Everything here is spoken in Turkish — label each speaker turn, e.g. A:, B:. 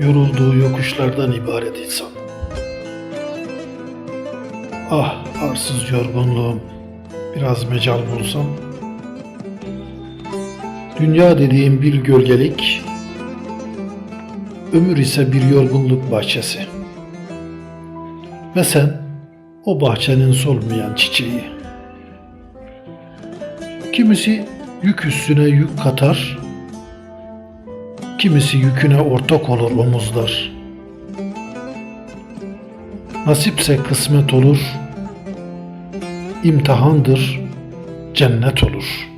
A: yorulduğu yokuşlardan ibaret insan. Ah arsız yorgunluğum, biraz mecal bulsam. Dünya dediğim bir gölgelik, ömür ise bir yorgunluk bahçesi. Ve sen o bahçenin solmayan çiçeği. Kimisi yük üstüne yük katar, kimisi yüküne ortak olur omuzlar. Nasipse kısmet olur, imtihandır, cennet olur.''